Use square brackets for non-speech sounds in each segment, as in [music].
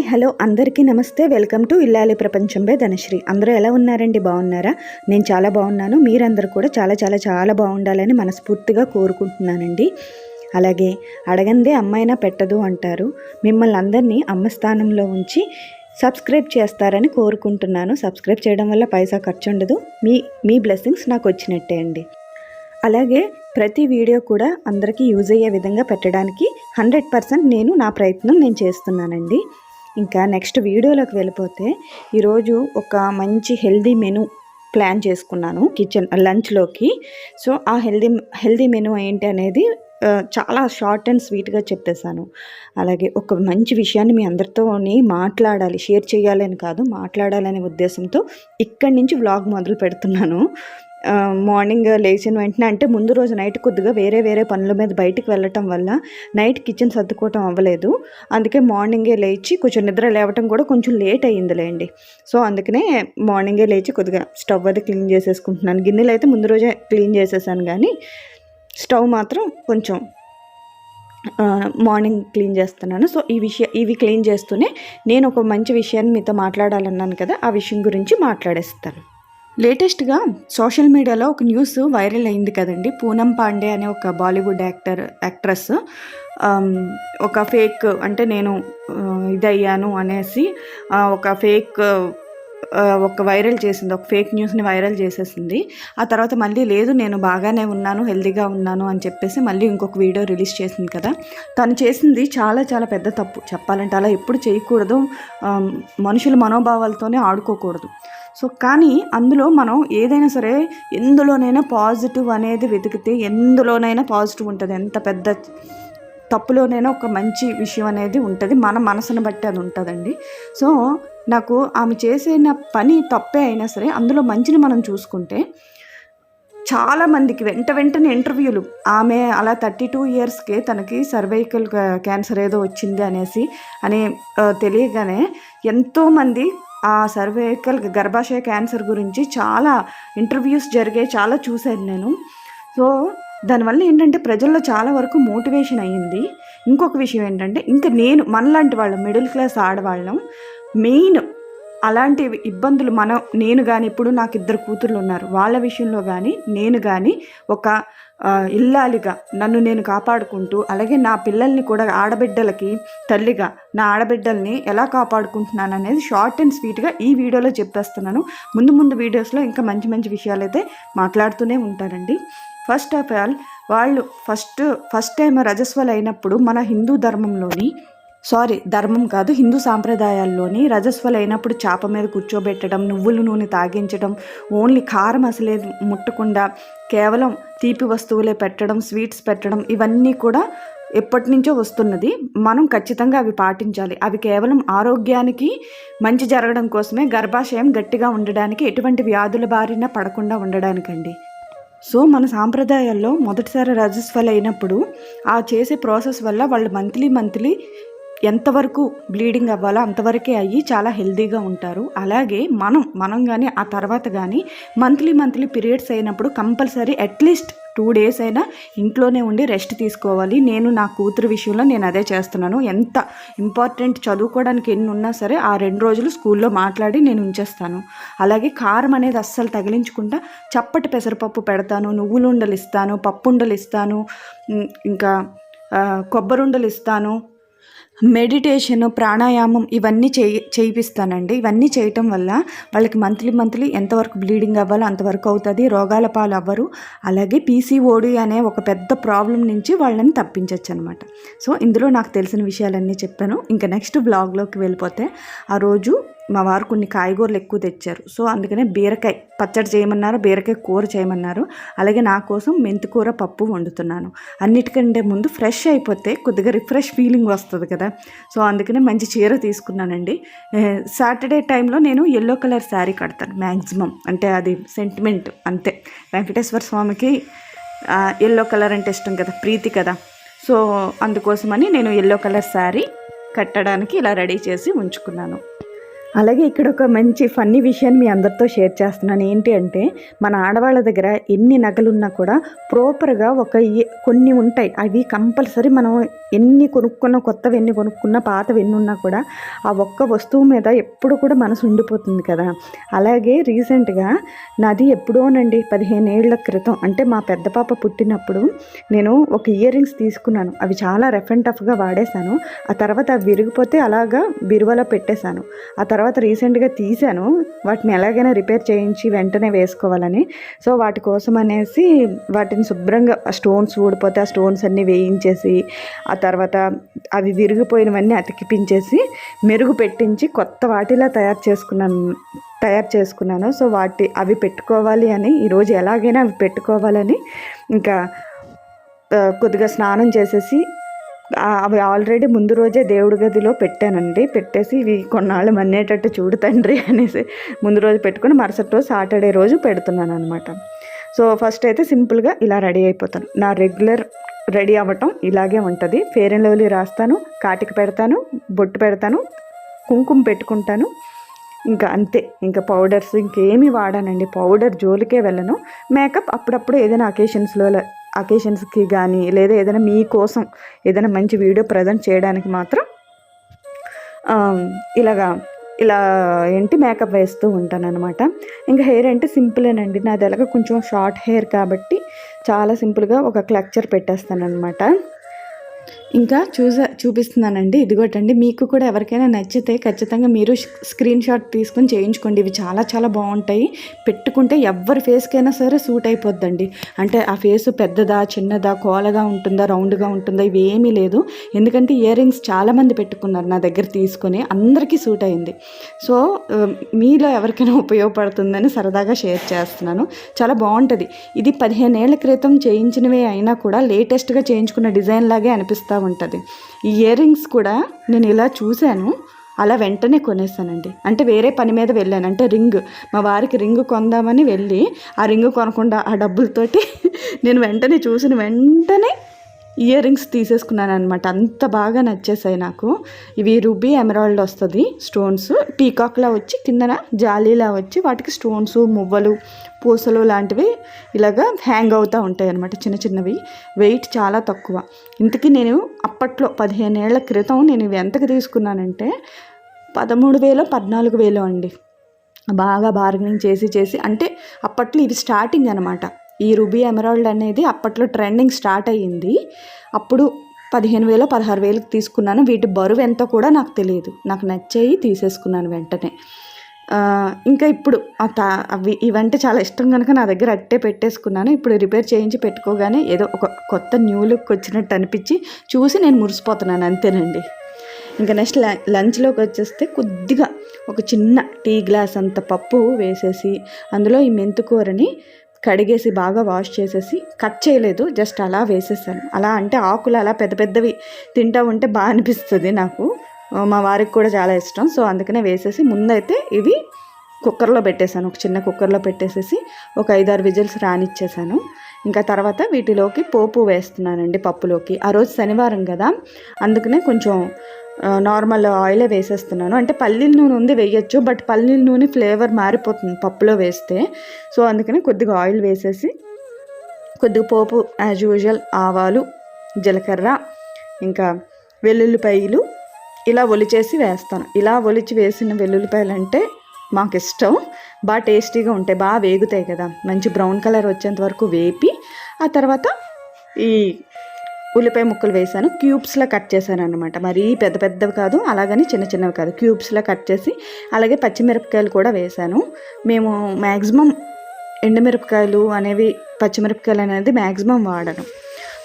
Hi hello. అందరికీ నమస్తే. Welcome to ఇల్లాలి ప్రపంచంపై ధనశ్రీ. అందరూ ఎలా ఉన్నారండి? బాగున్నారా? నేను చాలా బాగున్నాను. మీరందరూ కూడా చాలా చాలా చాలా బాగుండాలని మనస్ఫూర్తిగా కోరుకుంటున్నానండి. అలాగే అడగందే అమ్మాయినా పెట్టదు అంటారు. మిమ్మల్ని అందరినీ అమ్మ స్థానంలో ఉంచి సబ్స్క్రైబ్ చేస్తారని కోరుకుంటున్నాను. సబ్స్క్రైబ్ చేయడం వల్ల పైసా ఖర్చు ఉండదు మీ మీ బ్లెస్సింగ్స్ నాకు వచ్చినట్టే అండి. అలాగే ప్రతి వీడియో కూడా అందరికీ యూజ్ అయ్యే విధంగా పెట్టడానికి హండ్రెడ్ పర్సెంట్ నేను నా ప్రయత్నం నేను చేస్తున్నానండి. ఇంకా నెక్స్ట్ వీడియోలోకి వెళ్ళిపోతే ఈరోజు ఒక మంచి హెల్దీ మెను ప్లాన్ చేసుకున్నాను కిచెన్ లంచ్లోకి. సో ఆ హెల్దీ హెల్దీ మెను ఏంటి అనేది చాలా షార్ట్ అండ్ స్వీట్గా చెప్పేశాను. అలాగే ఒక మంచి విషయాన్ని మీ అందరితోని మాట్లాడాలి షేర్ చేయాలని కాదు మాట్లాడాలనే ఉద్దేశంతో ఇక్కడి నుంచి వ్లాగ్ మొదలు పెడుతున్నాను. మార్నింగ్ లేచిన వెంటనే అంటే ముందు రోజు నైట్ కొద్దిగా వేరే వేరే పనుల మీద బయటికి వెళ్ళటం వల్ల నైట్ కిచెన్ సర్దుకోవటం అవ్వలేదు. అందుకే మార్నింగే లేచి కొంచెం నిద్ర లేవటం కూడా కొంచెం లేట్ అయ్యిందిలేండి. సో అందుకనే మార్నింగే లేచి కొద్దిగా స్టవ్ అది క్లీన్ చేసేసుకుంటున్నాను. గిన్నెలు అయితే ముందు రోజే క్లీన్ చేసేసాను కానీ స్టవ్ మాత్రం కొంచెం మార్నింగ్ క్లీన్ చేస్తున్నాను. సో ఈ విషయ ఇవి క్లీన్ చేస్తూనే నేను ఒక మంచి విషయాన్ని మీతో మాట్లాడాలన్నాను కదా ఆ విషయం గురించి మాట్లాడేస్తాను. లేటెస్ట్గా సోషల్ మీడియాలో ఒక న్యూస్ వైరల్ అయింది కదండి. పూనం పాండే అనే ఒక బాలీవుడ్ యాక్టర్ యాక్ట్రెస్ ఒక ఫేక్ అంటే నేను ఇదయ్యాను అనేసి ఒక ఫేక్ ఒక వైరల్ చేసింది ఒక ఫేక్ న్యూస్ని వైరల్ చేసేసింది. ఆ తర్వాత మళ్ళీ లేదు నేను బాగానే ఉన్నాను హెల్దీగా ఉన్నాను అని చెప్పేసి మళ్ళీ ఇంకొక వీడియో రిలీజ్ చేసింది కదా. తను చేసింది చాలా చాలా పెద్ద తప్పు. చెప్పాలంటే అలా ఎప్పుడు చేయకూడదు. మనుషుల మనోభావాలతోనే ఆడుకోకూడదు. సో కానీ అందులో మనం ఏదైనా సరే ఎందులోనైనా పాజిటివ్ అనేది వెతికితే ఎందులోనైనా పాజిటివ్ ఉంటుంది. ఎంత పెద్ద తప్పులోనైనా ఒక మంచి విషయం అనేది ఉంటుంది. మన మనసును బట్టి అది ఉంటుందండి. సో నాకు ఆమె చేసిన పని తప్పే అయినా సరే అందులో మంచిని మనం చూసుకుంటే చాలామందికి వెంట వెంటనే ఇంటర్వ్యూలు. ఆమె అలా థర్టీ టూ ఇయర్స్కే తనకి సర్వైకల్ క్యాన్సర్ ఏదో వచ్చింది అనేసి అని తెలియగానే ఎంతోమంది ఆ సర్వైకల్ గర్భాశయ క్యాన్సర్ గురించి చాలా ఇంటర్వ్యూస్ జరిగే చాలా చూశాను నేను. సో దానివల్ల ఏంటంటే ప్రజల్లో చాలా వరకు మోటివేషన్ అయ్యింది. ఇంకొక విషయం ఏంటంటే ఇంకా నేను మనలాంటి వాళ్ళం మిడిల్ క్లాస్ ఆడవాళ్ళం మెయిన్ అలాంటి ఇబ్బందులు మనం నేను కానీ ఇప్పుడు నాకు ఇద్దరు కూతుర్లు ఉన్నారు. వాళ్ళ విషయంలో కానీ నేను కానీ ఒక ఇల్లాలిగా నన్ను నేను కాపాడుకుంటూ అలాగే నా పిల్లల్ని కూడా ఆడబిడ్డలకి తల్లిగా నా ఆడబిడ్డల్ని ఎలా కాపాడుకుంటున్నాను అనేది షార్ట్ అండ్ స్వీట్గా ఈ వీడియోలో చెప్పేస్తున్నాను. ముందు ముందు వీడియోస్లో ఇంకా మంచి మంచి విషయాలు అయితే మాట్లాడుతూనే ఉంటారండి. ఫస్ట్ ఆఫ్ ఆల్ వాళ్ళు ఫస్ట్ ఫస్ట్ టైం రజస్వలు అయినప్పుడు మన హిందూ ధర్మంలోని సారీ ధర్మం కాదు హిందూ సాంప్రదాయాల్లోని రజస్వలు అయినప్పుడు మీద కూర్చోబెట్టడం నువ్వుల నూనె తాగించడం ఓన్లీ కారం అసలే ముట్టకుండా కేవలం తీపి వస్తువులే పెట్టడం స్వీట్స్ పెట్టడం ఇవన్నీ కూడా ఎప్పటి నుంచో వస్తున్నది. మనం ఖచ్చితంగా అవి పాటించాలి. అవి కేవలం ఆరోగ్యానికి మంచి జరగడం కోసమే గర్భాశయం గట్టిగా ఉండడానికి ఎటువంటి వ్యాధుల బారిన పడకుండా ఉండడానికండి. సో మన సాంప్రదాయాల్లో మొదటిసారి రజస్వల్ అయినప్పుడు ఆ చేసే ప్రాసెస్ వల్ల వాళ్ళు మంత్లీ మంత్లీ ఎంతవరకు బ్లీడింగ్ అవ్వాలో అంతవరకే అయ్యి చాలా హెల్తీగా ఉంటారు. అలాగే మనం మనం కానీ ఆ తర్వాత కానీ మంత్లీ మంత్లీ పీరియడ్స్ అయినప్పుడు compulsory at least two days అయినా ఇంట్లోనే ఉండి రెస్ట్ తీసుకోవాలి. నేను నా కూతురు విషయంలో నేను అదే చేస్తున్నాను. ఎంత ఇంపార్టెంట్ చదువుకోవడానికి ఎన్ని ఉన్నా సరే ఆ రెండు రోజులు స్కూల్లో మాట్లాడి నేను ఉంచేస్తాను. అలాగే కారం అనేది అస్సలు తగిలించకుండా చప్పటి పెసరపప్పు పెడతాను నువ్వులుండలు ఇస్తాను పప్పుండలు ఇస్తాను ఇంకా కొబ్బరి ఉండలు ఇస్తాను మెడిటేషన్ ప్రాణాయామం ఇవన్నీ చేయి చేయిపిస్తానండి. ఇవన్నీ చేయటం వల్ల వాళ్ళకి మంత్లీ మంత్లీ ఎంతవరకు బ్లీడింగ్ అవ్వాలో అంతవరకు అవుతుంది రోగాల పాలు అవ్వరు అలాగే పీసీఓడి అనే ఒక పెద్ద ప్రాబ్లం నుంచి వాళ్ళని తప్పించవచ్చు అనమాట సో ఇందులో నాకు తెలిసిన విషయాలన్నీ చెప్పాను. ఇంకా నెక్స్ట్ బ్లాగ్లోకి వెళ్ళిపోతే ఆ రోజు మా వారు కొన్ని కాయగూరలు ఎక్కువ తెచ్చారు. సో అందుకనే బీరకాయ పచ్చడి చేయమన్నారు బీరకాయ కూర చేయమన్నారు. అలాగే నా కోసం మెంతికూర పప్పు వండుతున్నాను. అన్నిటికంటే ముందు ఫ్రెష్ అయిపోతే కొద్దిగా రిఫ్రెష్ ఫీలింగ్ వస్తుంది కదా. సో అందుకనే మంచి చీర తీసుకున్నానండి. సాటర్డే టైంలో నేను ఎల్లో కలర్ శారీ కడతాను మ్యాక్సిమం అంటే అది సెంటిమెంట్ అంతే. వెంకటేశ్వర స్వామికి ఎల్లో కలర్ అంటే ఇష్టం కదా ప్రీతి కదా. సో అందుకోసమని నేను ఎల్లో కలర్ శారీ కట్టడానికి ఇలా రెడీ చేసి ఉంచుకున్నాను. అలాగే ఇక్కడ ఒక మంచి ఫన్నీ విషయాన్ని మీ అందరితో షేర్ చేస్తున్నాను. ఏంటి అంటే మన ఆడవాళ్ళ దగ్గర ఎన్ని నగలున్నా కూడా ప్రాపర్గా ఒక కొన్ని ఉంటాయి. అవి కంపల్సరీ మనం ఎన్ని కొనుక్కున్నా కొత్తవి ఎన్ని కొనుక్కున్నా పాతవి ఎన్ని ఉన్నా కూడా ఆ ఒక్క వస్తువు మీద ఎప్పుడు కూడా మనసు ఉండిపోతుంది కదా. అలాగే రీసెంట్గా నాది ఎప్పుడోనండి పదిహేను ఏళ్ళ క్రితం. అంటే మా పెద్ద పాప పుట్టినప్పుడు నేను ఒక ఇయర్ రింగ్స్ తీసుకున్నాను. అవి చాలా రఫ్ అండ్ టఫ్గా వాడేశాను. ఆ తర్వాత అవి విరిగిపోతే అలాగా బిరువలో పెట్టేశాను. ఆ తర్వాత తర్వాత రీసెంట్గా తీశాను. వాటిని ఎలాగైనా రిపేర్ చేయించి వెంటనే వేసుకోవాలని. సో వాటి కోసం అనేసి వాటిని శుభ్రంగా స్టోన్స్ ఊడిపోతే ఆ స్టోన్స్ అన్నీ వేయించేసి ఆ తర్వాత అవి విరిగిపోయినవన్నీ అతికిపించేసి మెరుగు పెట్టించి కొత్త వాటిలా తయారు చేసుకున్నాను తయారు చేసుకున్నాను. సో వాటి అవి పెట్టుకోవాలి అని ఈరోజు ఎలాగైనా అవి పెట్టుకోవాలని ఇంకా కొద్దిగా స్నానం చేసేసి అవి ఆల్రెడీ ముందు రోజే దేవుడి గదిలో పెట్టానండి. పెట్టేసి ఇవి కొన్నాళ్ళు మన్నేటట్టు చూడు తండ్రి అనేసి ముందు రోజు పెట్టుకుని మరుసటి రోజు సాటర్డే రోజు పెడుతున్నాను అనమాట సో ఫస్ట్ అయితే సింపుల్గా ఇలా రెడీ అయిపోతాను. నా రెగ్యులర్ రెడీ అవ్వటం ఇలాగే ఉంటుంది. ఫేర్ అండ్ లవ్లీ రాస్తాను కాటికి పెడతాను బొట్టు పెడతాను కుంకుమ పెట్టుకుంటాను. ఇంకా అంతే. ఇంకా పౌడర్స్ ఇంకేమీ వాడానండి. పౌడర్ జోలికే వెళ్ళను. మేకప్ అప్పుడప్పుడు ఏదైనా అకేషన్స్లో అకేషన్స్కి కానీ లేదా ఏదైనా మీకోసం ఏదైనా మంచి వీడియో ప్రజెంట్ చేయడానికి మాత్రం ఇలాగా ఇలా ఏంటి మేకప్ వేస్తూ ఉంటాను అనమాట ఇంకా హెయిర్ అంటే సింపులేనండి. నాది ఎలాగ కొంచెం షార్ట్ హెయిర్ కాబట్టి చాలా సింపుల్గా ఒక క్లక్చర్ పెట్టేస్తాను అనమాట ఇంకా చూస చూపిస్తున్నానండి. ఇదిగోటండి మీకు కూడా ఎవరికైనా నచ్చితే ఖచ్చితంగా మీరు స్క్రీన్ షాట్ తీసుకొని చేయించుకోండి. ఇవి చాలా చాలా బాగుంటాయి. పెట్టుకుంటే ఎవరి ఫేస్కైనా సరే సూట్ అయిపోద్దండి. అంటే ఆ ఫేస్ పెద్దదా చిన్నదా కోలగా ఉంటుందా రౌండ్గా ఉంటుందా ఇవి ఏమీ లేదు. ఎందుకంటే ఇయర్ రింగ్స్ చాలామంది పెట్టుకున్నారు నా దగ్గర తీసుకొని. అందరికీ సూట్ అయింది. సో మీలో ఎవరికైనా ఉపయోగపడుతుందని సరదాగా షేర్ చేస్తున్నాను. చాలా బాగుంటుంది. ఇది పదిహేను ఏళ్ళ క్రితం చేయించినవే అయినా కూడా లేటెస్ట్గా చేయించుకున్న డిజైన్ లాగే అనిపిస్తూ ఉంటుంది. ఈ ఇయర్ రింగ్స్ కూడా నేను ఇలా చూశాను అలా వెంటనే కొనేసానండి. అంటే వేరే పని మీద వెళ్ళాను. అంటే రింగ్ మా వారికి రింగ్ కొందామని వెళ్ళి ఆ రింగ్ కొనకుండా ఆ డబ్బులతోటి [laughs] నేను వెంటనే చూసిన వెంటనే ఇయర్ రింగ్స్ తీసేసుకున్నాను అనమాట అంత బాగా నచ్చేసాయి నాకు. ఇవి రూబీ ఎమరాల్డ్ వస్తుంది స్టోన్స్. పీకాక్లా వచ్చి కిందన జాలీలా వచ్చి వాటికి స్టోన్స్ మువ్వలు పూసలు లాంటివి ఇలాగా హ్యాంగ్ అవుతూ ఉంటాయి అనమాట చిన్న చిన్నవి. వెయిట్ చాలా తక్కువ. ఇంతకీ నేను అప్పట్లో పదిహేను ఏళ్ళ క్రితం నేను ఇవి ఎంతకు తీసుకున్నానంటే పదమూడు వేలు పద్నాలుగు వేలు అండి. బాగా బార్గెనింగ్ చేసి చేసి అంటే అప్పట్లో ఇది స్టార్టింగ్ అనమాట ఈ రూబీ ఎమరాల్డ్ అనేది అప్పట్లో ట్రెండింగ్ స్టార్ట్ అయ్యింది. అప్పుడు పదిహేను వేలు పదహారు వేలకు తీసుకున్నాను. వీటి బరువు ఎంతో కూడా నాకు తెలియదు. నాకు నచ్చేయి తీసేసుకున్నాను వెంటనే. ఇంకా ఇప్పుడు ఆ తా- అవి ఇవంటే చాలా ఇష్టం కనుక నా దగ్గర అట్టే పెట్టేసుకున్నాను. ఇప్పుడు రిపేర్ చేయించి పెట్టుకోగానే ఏదో ఒక కొత్త న్యూ లుక్ వచ్చినట్టు అనిపించి చూసి నేను మురిసిపోతున్నాను. అంతేనండి. ఇంకా నెక్స్ట్ లంచ్లోకి వచ్చేస్తే కొద్దిగా ఒక చిన్న టీ గ్లాస్ అంత పప్పు వేసేసి అందులో ఈ మెంతుకూరని కడిగేసి బాగా వాష్ చేసేసి కట్ చేయలేదు జస్ట్ అలా వేసేసాను. అలా అంటే ఆకులు అలా పెద్ద పెద్దవి తింటూ ఉంటే బాగా అనిపిస్తుంది నాకు. మా వారికి కూడా చాలా ఇష్టం. సో అందుకనే వేసేసి ముందైతే ఇవి కుక్కర్లో పెట్టేశాను. ఒక చిన్న కుక్కర్లో పెట్టేసేసి ఒక ఐదారు విజిల్స్ రానిచ్చేసాను ఇంకా తర్వాత వీటిలోకి పోపు వేస్తున్నానండి పప్పులోకి. ఆ రోజు శనివారం కదా అందుకనే కొంచెం నార్మల్ ఆయిలే వేసేస్తున్నాను. అంటే పల్లీల నూనె ఉంది వేయచ్చు బట్ పల్లీల నూనె ఫ్లేవర్ మారిపోతుంది పప్పులో వేస్తే. సో అందుకని కొద్దిగా ఆయిల్ వేసేసి కొద్దిగా పోపు యాజ్ యూజువల్ ఆవాలు జీలకర్ర ఇంకా వెల్లుల్లిపాయలు ఇలా ఒలిచేసి వేస్తాను. ఇలా ఒలిచి వేసిన వెల్లుల్లిపాయలు అంటే మాకు ఇష్టం. బాగా టేస్టీగా ఉంటాయి బాగా వేగుతాయి కదా. మంచి బ్రౌన్ కలర్ వచ్చేంత వరకు వేపి ఆ తర్వాత ఈ ఉల్లిపాయ ముక్కలు వేసాను క్యూబ్స్లో కట్ చేశాను అనమాట మరీ పెద్ద పెద్దవి కాదు అలాగని చిన్న చిన్నవి కాదు. క్యూబ్స్లో కట్ చేసి అలాగే పచ్చిమిరపకాయలు కూడా వేసాను మేము మ్యాక్సిమం ఎండుమిరపకాయలు అనేవి పచ్చిమిరపకాయలు అనేది మ్యాక్సిమం వాడను.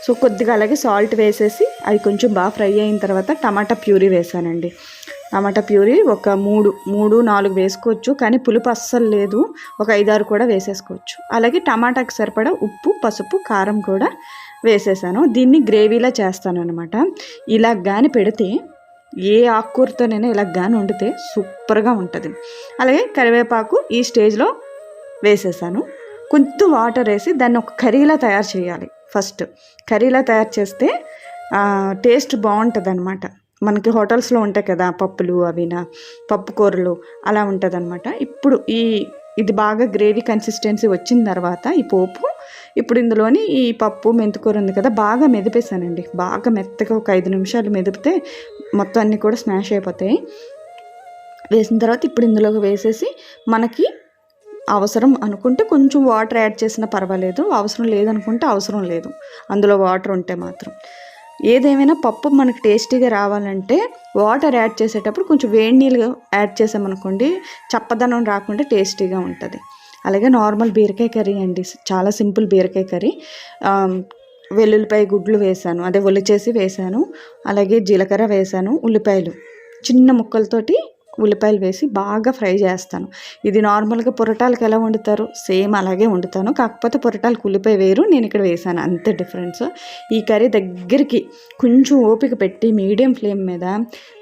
సో కొద్దిగా అలాగే సాల్ట్ వేసేసి అవి కొంచెం బాగా ఫ్రై అయిన తర్వాత టమాటా ప్యూరీ వేసానండి టమాటా ప్యూరీ ఒక మూడు మూడు నాలుగు వేసుకోవచ్చు. కానీ పులుపు అస్సలు లేదు. ఒక ఐదారు కూడా వేసేసుకోవచ్చు. అలాగే టమాటాకి సరిపడా ఉప్పు పసుపు కారం కూడా వేసేసాను. దీన్ని గ్రేవీలా చేస్తాను అనమాట ఇలా కానీ పెడితే ఏ ఆకుకూరతోనైనా ఇలా కానీ వండితే సూపర్గా ఉంటుంది. అలాగే కరివేపాకు ఈ స్టేజ్లో వేసేసాను. కొంచెం వాటర్ వేసి దాన్ని ఒక కర్రీలా తయారు చేయాలి ఫస్ట్. కర్రీలా తయారు చేస్తే టేస్ట్ బాగుంటుంది అనమాట మనకి హోటల్స్లో ఉంటాయి కదా పప్పులు అవినా పప్పు కూరలు అలా ఉంటుంది ఇప్పుడు ఈ ఇది బాగా గ్రేవీ కన్సిస్టెన్సీ వచ్చిన తర్వాత ఈ పోపు ఇప్పుడు ఇందులోని ఈ పప్పు మెంతికూర ఉంది కదా బాగా మెదిపేసానండి బాగా మెత్తగా ఒక ఐదు నిమిషాలు మెదిపితే మొత్తం అన్నీ కూడా స్మాష్ అయిపోతాయి. వేసిన తర్వాత ఇప్పుడు ఇందులోకి వేసేసి మనకి అవసరం అనుకుంటే కొంచెం వాటర్ యాడ్ చేసినా పర్వాలేదు అవసరం లేదనుకుంటే అవసరం లేదు. అందులో వాటర్ ఉంటే మాత్రం. ఏదేమైనా పప్పు మనకు టేస్టీగా రావాలంటే వాటర్ యాడ్ చేసేటప్పుడు కొంచెం వేడి నీళ్ళు యాడ్ చేసామనుకోండి చప్పదనం రాకుండా టేస్టీగా ఉంటుంది. అలాగే నార్మల్ బీరకాయ కర్రీ అండి చాలా సింపుల్ బీరకాయ కర్రీ. వెల్లుల్లిపాయ గుడ్లు వేశాను అదే ఒలిచేసి వేసాను అలాగే జీలకర్ర వేసాను ఉల్లిపాయలు. చిన్న ముక్కలతోటి ఉల్లిపాయలు వేసి బాగా ఫ్రై చేస్తాను. ఇది నార్మల్గా పొరటాలకు ఎలా వండుతారు సేమ్ అలాగే వండుతాను. కాకపోతే పొరటాలకు ఉల్లిపాయ వేరు నేను ఇక్కడ వేసాను. అంతే డిఫరెన్స్. ఈ కర్రీ దగ్గరికి కొంచెం ఓపిక పెట్టి మీడియం ఫ్లేమ్ మీద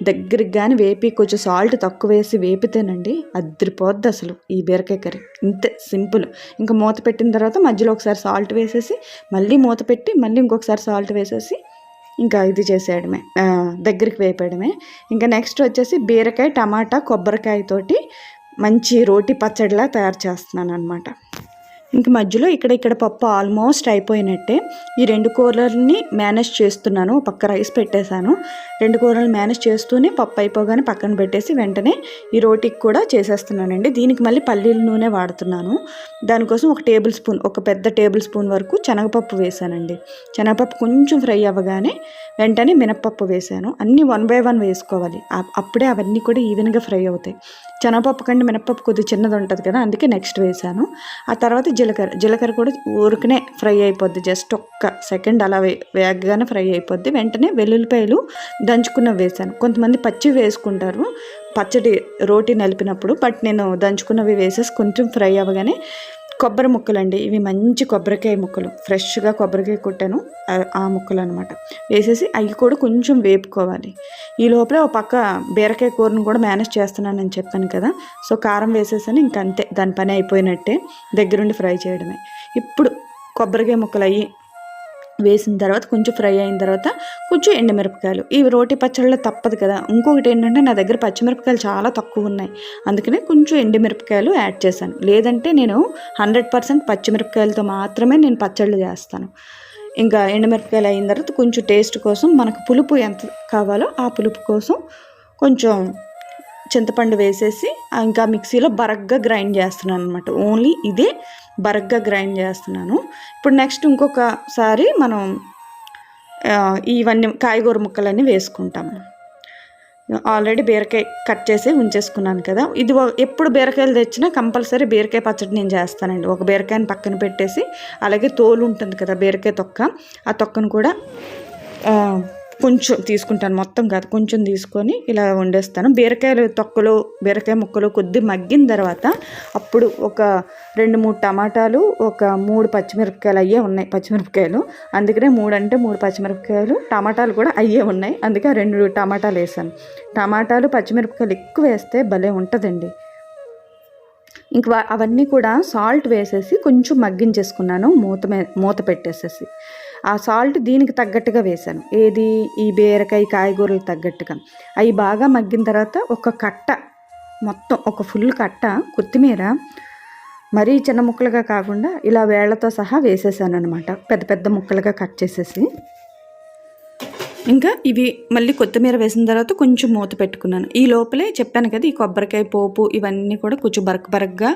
దగ్గరికి కానీ వేపి కొంచెం సాల్ట్ తక్కువ వేసి వేపితేనండి అద్దరిపోద్ది అసలు ఈ బీరకాయ కర్రీ. ఇంతే సింపుల్. ఇంకా మూత పెట్టిన తర్వాత మధ్యలో ఒకసారి సాల్ట్ వేసేసి మళ్ళీ మూత పెట్టి మళ్ళీ ఇంకొకసారి సాల్ట్ వేసేసి ఇంకా ఇది చేసేయడమే దగ్గరికి వేపేయడమే ఇంకా నెక్స్ట్ వచ్చేసి బీరకాయ టమాటా కొబ్బరికాయతోటి మంచి రోటి పచ్చడిలా తయారు చేస్తున్నాను అనమాట ఇంక మధ్యలో ఇక్కడ ఇక్కడ పప్పు ఆల్మోస్ట్ అయిపోయినట్టే. ఈ రెండు కూరలని మేనేజ్ చేస్తున్నాను. పక్క రైస్ పెట్టేశాను. రెండు కూరలు మేనేజ్ చేస్తూనే పప్పు అయిపోగానే పక్కన పెట్టేసి వెంటనే ఈ రోటికి కూడా చేసేస్తున్నానండి. దీనికి మళ్ళీ పల్లీల నూనె వాడుతున్నాను. దానికోసం ఒక టేబుల్ స్పూన్ ఒక పెద్ద టేబుల్ స్పూన్ వరకు శనగపప్పు వేసానండి శనగపప్పు కొంచెం ఫ్రై అవ్వగానే వెంటనే మినప్పప్పు వేసాను అన్నీ వన్ బై వన్ వేసుకోవాలి. అప్పుడే అవన్నీ కూడా ఈవెన్గా ఫ్రై అవుతాయి. శనగపప్పు కంటే మినప్పప్పు కొద్దిగా చిన్నది ఉంటుంది కదా అందుకే నెక్స్ట్ వేసాను ఆ తర్వాత జీలకర్ర. జీలకర్ర కూడా ఊరికనే ఫ్రై అయిపోద్ది. జస్ట్ ఒక్క సెకండ్ అలా వేగగానే ఫ్రై అయిపోద్ది. వెంటనే వెల్లుల్లిపాయలు దంచుకున్న వేసాను కొంతమంది పచ్చి వేసుకుంటారు. పచ్చడి రోటీ నలిపినప్పుడు బట్ నేను దంచుకున్నవి వేసేసి కొంచెం ఫ్రై అవ్వగానే కొబ్బరి ముక్కలు అండి ఇవి మంచి కొబ్బరికాయ ముక్కలు. ఫ్రెష్గా కొబ్బరికాయ కొట్టాను. ఆ ముక్కలు అనమాట వేసేసి అవి కూడా కొంచెం వేపుకోవాలి. ఈ లోపల ఒక పక్క బీరకాయ కూరను కూడా మేనేజ్ చేస్తున్నానని చెప్పాను కదా. సో కారం వేసేసాను. ఇంకంతే దాని పని అయిపోయినట్టే. దగ్గరుండి ఫ్రై చేయడమే. ఇప్పుడు కొబ్బరికాయ ముక్కలు అయ్యి వేసిన తర్వాత కొంచెం ఫ్రై అయిన తర్వాత కొంచెం ఎండుమిరపకాయలు. ఇవి రోటి పచ్చళ్ళలో తప్పదు కదా. ఇంకొకటి ఏంటంటే నా దగ్గర పచ్చిమిరపకాయలు చాలా తక్కువ ఉన్నాయి. అందుకనే కొంచెం ఎండుమిరపకాయలు యాడ్ చేశాను. లేదంటే నేను హండ్రెడ్ పర్సెంట్ పచ్చిమిరపకాయలతో మాత్రమే నేను పచ్చళ్ళు చేస్తాను. ఇంకా ఎండుమిరపకాయలు అయిన తర్వాత కొంచెం టేస్ట్ కోసం మనకు పులుపు ఎంత కావాలో ఆ పులుపు కోసం కొంచెం చింతపండు వేసేసి ఇంకా మిక్సీలో బరగ్గా గ్రైండ్ చేస్తున్నాను అనమాట ఓన్లీ ఇదే బరగ్గా గ్రైండ్ చేస్తున్నాను. ఇప్పుడు నెక్స్ట్ ఇంకొకసారి మనం ఇవన్నీ కాయగూర ముక్కలన్నీ వేసుకుంటాము ఆల్రెడీ బీరకాయ కట్ చేసి ఉంచేసుకున్నాను కదా. ఇది ఎప్పుడు బీరకాయలు తెచ్చినా కంపల్సరీ బీరకాయ పచ్చడి నేను చేస్తానండి. ఒక బీరకాయని పక్కన పెట్టేసి అలాగే తోలు ఉంటుంది కదా బీరకాయ తొక్క ఆ తొక్కను కూడా కొంచెం తీసుకుంటాను మొత్తం కాదు. కొంచెం తీసుకొని ఇలా వండేస్తాను. బీరకాయలు తొక్కలు బీరకాయ ముక్కలు కొద్ది మగ్గిన తర్వాత అప్పుడు ఒక రెండు మూడు టమాటాలు ఒక మూడు పచ్చిమిరపకాయలు అయ్యే ఉన్నాయి పచ్చిమిరపకాయలు. అందుకనే మూడు అంటే మూడు పచ్చిమిరపకాయలు టమాటాలు కూడా అయ్యే ఉన్నాయి. అందుకే రెండు టమాటాలు వేసాను. టమాటాలు పచ్చిమిరపకాయలు ఎక్కువ వేస్తే భలే ఉంటుందండి. ఇంక అవన్నీ కూడా సాల్ట్ వేసేసి కొంచెం మగ్గించేసుకున్నాను మూత మూత పెట్టేసేసి. ఆ సాల్ట్ దీనికి తగ్గట్టుగా వేశాను. ఏది? ఈ బీరకాయ కాయగూరలు తగ్గట్టుగా. అవి బాగా మగ్గిన తర్వాత ఒక కట్ట మొత్తం ఒక ఫుల్ కట్ట కొత్తిమీర మరీ చిన్న ముక్కలుగా కాకుండా ఇలా వేళ్ళతో సహా వేసేసాను అనమాట పెద్ద పెద్ద ముక్కలుగా కట్ చేసేసి. ఇంకా ఇవి మళ్ళీ కొత్తిమీర వేసిన తర్వాత కొంచెం మూత పెట్టుకున్నాను. ఈ లోపలే చెప్పాను కదా ఈ కొబ్బరికాయ పోపు ఇవన్నీ కూడా కొంచెం బరక్ బరక్గా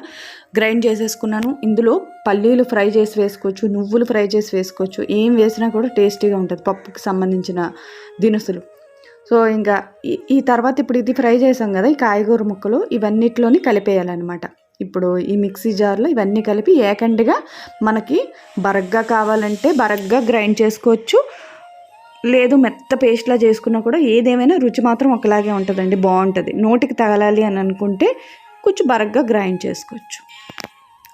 గ్రైండ్ చేసేసుకున్నాను. ఇందులో పల్లీలు ఫ్రై చేసి వేసుకోవచ్చు నువ్వులు ఫ్రై చేసి వేసుకోవచ్చు. ఏం వేసినా కూడా టేస్టీగా ఉంటుంది పప్పుకి సంబంధించిన దినుసులు. సో ఇంకా ఈ తర్వాత ఇప్పుడు ఇది ఫ్రై చేసాం కదా ఈ కాయగూర ముక్కలు ఇవన్నిటిలోని కలిపేయాలన్నమాట. ఇప్పుడు ఈ మిక్సీ జార్లో ఇవన్నీ కలిపి ఏకండిగా మనకి బరగ్గా కావాలంటే బరగ్గా గ్రైండ్ చేసుకోవచ్చు. లేదు మెత్త పేస్ట్లా చేసుకున్నా కూడా ఏదేమైనా రుచి మాత్రం ఒకలాగే ఉంటుందండి బాగుంటుంది. నోటికి తగలాలి అని అనుకుంటే కొంచెం బరగ్గా గ్రైండ్ చేసుకోవచ్చు.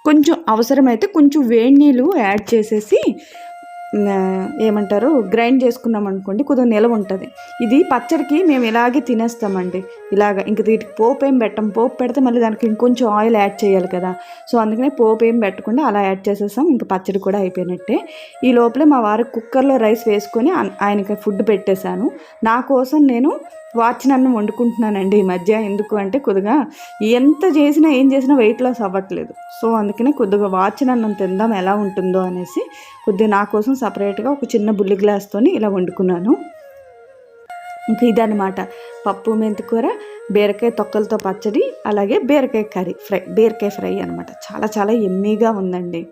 కొంచెం అవసరమైతే కొంచెం వేడి నీళ్ళు యాడ్ చేసేసి ఏమంటారు గ్రైండ్ చేసుకున్నాం అనుకోండి కొద్దిగా నిలవ ఉంటుంది. ఇది పచ్చడికి మేము ఇలాగే తినేస్తామండి. ఇలాగ ఇంక వీటికి పోపు ఏం పెట్టం పోపు పెడితే మళ్ళీ దానికి ఇంకొంచెం ఆయిల్ యాడ్ చేయాలి కదా. సో అందుకనే పోపు ఏం పెట్టకుండా అలా యాడ్ చేసేసాం ఇంకా పచ్చడి కూడా అయిపోయినట్టే. ఈ లోపలే మా వారికి కుక్కర్లో రైస్ వేసుకొని ఆయనకి ఫుడ్ పెట్టేశాను. నా కోసం నేను వాచ్ వండుకుంటున్నానండి ఈ మధ్య. ఎందుకు అంటే కొద్దిగా ఎంత చేసినా ఏం చేసినా వెయిట్ లాస్ అవ్వట్లేదు. సో అందుకనే కొద్దిగా వాచ్ తిందాం ఎలా ఉంటుందో అనేసి కొద్దిగా నా కోసం సపరేట్గా ఒక చిన్న బుల్లి గ్లాస్తోని ఇలా వండుకున్నాను. ఇంకా ఇదనమాట పప్పు మెంతికూర బీరకాయ తొక్కలతో పచ్చడి అలాగే బీరకాయ కర్రీ ఫ్రై బీరకాయ ఫ్రై అనమాట చాలా చాలా ఎమ్మీగా ఉందండి.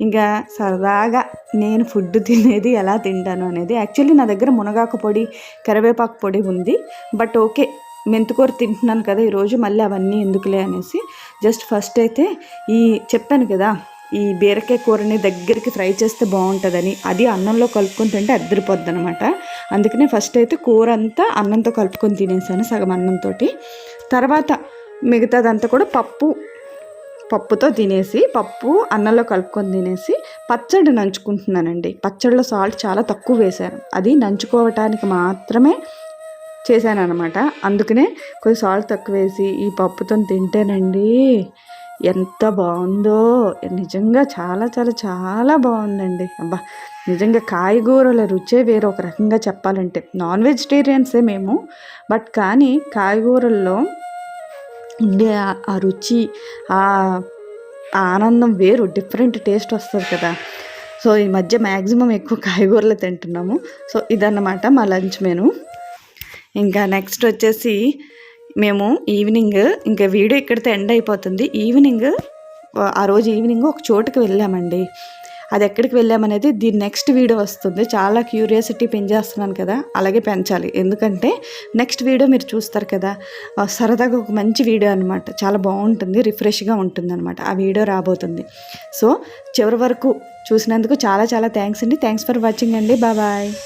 ఇంకా సరదాగా నేను ఫుడ్ తినేది ఎలా తింటాను అనేది యాక్చువల్లీ నా దగ్గర మునగాకు పొడి కరివేపాకు పొడి ఉంది. బట్ ఓకే మెంతుకూర తింటున్నాను కదా ఈరోజు మళ్ళీ అవన్నీ ఎందుకులే అనేసి జస్ట్ ఫస్ట్ అయితే ఈ చెప్పాను కదా ఈ బీరకాయ కూరని దగ్గరికి ఫ్రై చేస్తే బాగుంటుందని. అది అన్నంలో కలుపుకొని తింటే అద్దరిపోద్ది అనమాట అందుకనే ఫస్ట్ అయితే కూర అంతా అన్నంతో కలుపుకొని తినేసాను సగం అన్నంతో తర్వాత మిగతాదంతా కూడా పప్పు పప్పుతో తినేసి పప్పు అన్నంలో కలుపుకొని తినేసి పచ్చడి నంచుకుంటున్నానండి. పచ్చడిలో సాల్ట్ చాలా తక్కువ వేశాను. అది నంచుకోవటానికి మాత్రమే చేశాను అనమాట అందుకనే కొంచెం సాల్ట్ తక్కువ వేసి ఈ పప్పుతో తింటేనండి ఎంత బాగుందో. నిజంగా చాలా చాలా చాలా బాగుందండి. అబ్బా నిజంగా కాయగూరల రుచే వేరే. ఒక రకంగా చెప్పాలంటే నాన్ వెజిటేరియన్సే మేము. బట్ కానీ కాయగూరల్లో ఉండే ఆ రుచి ఆ ఆనందం వేరు డిఫరెంట్ టేస్ట్ వస్తుంది కదా. సో ఈ మధ్య మ్యాక్సిమం ఎక్కువ కాయగూరలు తింటున్నాము. సో ఇదన్నమాట మా లంచ్ మెను. ఇంకా నెక్స్ట్ వచ్చేసి మేము ఈవినింగ్ ఇంకా వీడియో ఇక్కడితో ఎండ్ అయిపోతుంది. ఈవినింగ్ ఆ రోజు ఈవినింగ్ ఒక చోటుకి వెళ్ళామండి. అది ఎక్కడికి వెళ్ళామనేది దీని నెక్స్ట్ వీడియో వస్తుంది. చాలా క్యూరియాసిటీ పెంచేస్తున్నాను కదా అలాగే పెంచాలి. ఎందుకంటే నెక్స్ట్ వీడియో మీరు చూస్తారు కదా సరదాగా ఒక మంచి వీడియో అనమాట చాలా బాగుంటుంది రిఫ్రెష్గా ఉంటుంది అనమాట ఆ వీడియో రాబోతుంది. సో చివరి వరకు చూసినందుకు చాలా చాలా థ్యాంక్స్ అండి. థ్యాంక్స్ ఫర్ వాచింగ్ అండి. బాయ్.